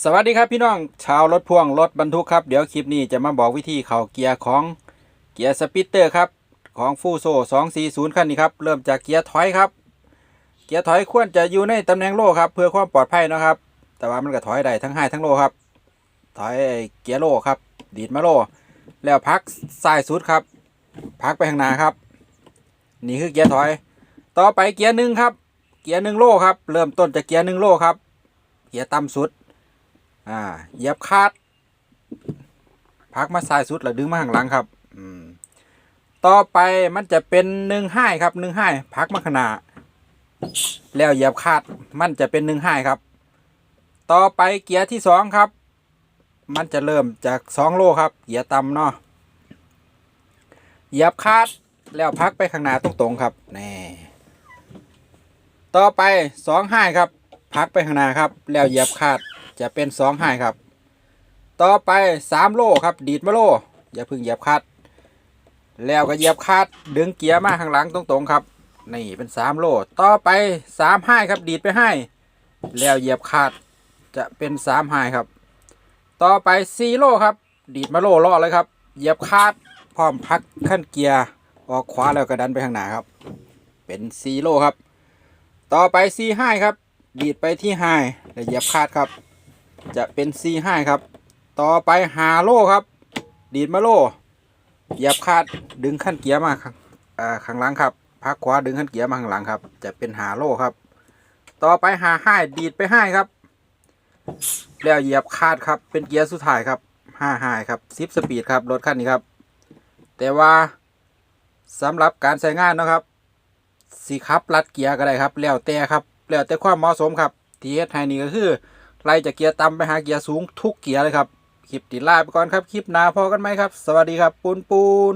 สวัสดีครับพี่น้องชาวรถพ่วงรถบรรทุกครับ เดี๋ยวคลิปนี้จะมาบอกวิธีเข่าเกียร์ของเกียร์สปิตเตอร์ครับของฟูโซ240คันนี้ครับเริ่มจากเกียร์ถอยครับ เกียร์ถอยควรจะอยู่ในตำแหน่งโล่ครับเพื่อความปลอดภัยนะครับ แต่ว่ามันก็ถอยได้ทั้งไฮทั้งโลครับถอยเกียร์โล่ครับ ดีดมาโล่แล้วพักซ้ายสุดครับ พักไปข้างหน้าครับ นี่คือเกียร์ถอย ต่อไปเกียร์หนึ่งครับ เกียร์หนึ่งโล่ครับ เริ่มต้นจากเกียร์หนึ่งโล่ครับ เกียร์ต่ำสุด อ่าเหยียบคาดพักมาซ้ายสุดแล้วดึงมาข้างหลังครับ อืม ต่อไปมันจะเป็นหนึ่งห้าครับหนึ่งห้าพักมาขนาแล้วเหยียบคาดมันจะเป็นหนึ่งห้าครับ ต่อไปเกียร์ที่สองครับ มันจะเริ่มจากสองโลครับ เกียร์ต่ำเนาะเหยียบคาดแล้วพักไปข้างหน้าตรงๆครับนี่ต่อไปสองห้าครับ พักไปข้างหน้าครับ แล้วเหยียบคาด จะเป็นสองไฮครับ ต่อไปสามโลครับ ดีดมาโล อย่าพึ่งเหยียบคัด แล้วก็เหยียบคัดดึงเกียร์มาข้างหลังตรงๆครับ นี่เป็นสามโล ต่อไปสามไฮครับ ดีดไปให้ แล้วเหยียบคัดจะเป็นสามไฮครับ ต่อไปสี่โลครับ ดีดมาโลล่อเลยครับ เหยียบคัดพร้อมพักขั้นเกียร์ออกขวาแล้วก็ดันไปข้างหน้าครับ เป็นสี่โลครับ ต่อไปสี่ไฮครับ ดีดไปที่ไฮแล้วเหยียบคลัดครับ จะเป็น C5 ครับ ต่อไปหาโลครับ ดีดมาโลเหยียบคาดดึงขั้นเกียร์มาข้างหลังครับพักขวาดึงขั้นเกียร์มาข้างหลังครับ จะเป็นหาโลครับ ต่อไปหาห้าดีดไปห้าครับ แล้วเหยียบคาดครับ เป็นเกียร์สุดท้ายครับห้าห้าครับซิปสปีดครับรถคันนี้ครับ แต่ว่าสำหรับการใช้งานนะครับสีครับลัดเกียร์ก็ได้ครับ แล้วแต่ครับ แล้วแต่ความเหมาะสมครับทีเฮ็ดให้นี่ก็คือ ไล่จากเกียร์ต่ำไปหาเกียร์สูงทุกเกียร์เลยครับ คลิปติดลาไปก่อนครับ คลิปหน้าพอกันไหมครับ สวัสดีครับ ปูนปูน